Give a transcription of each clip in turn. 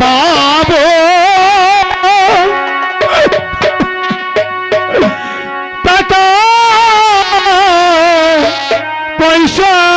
পাবো। টাকা পয়সা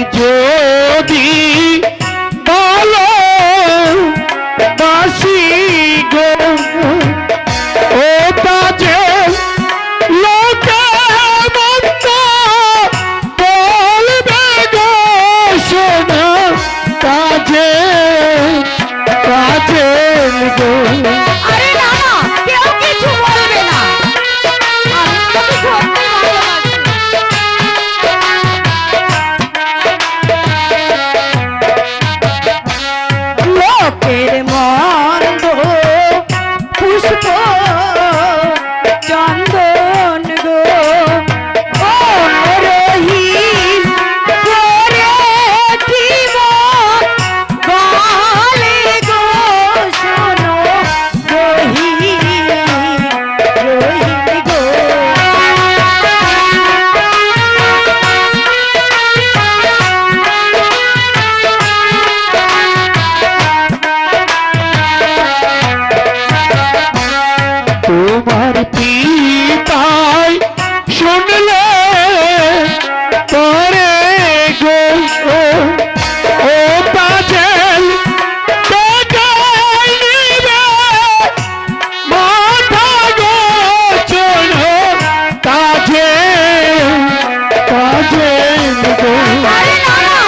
Ninja. কাজে গো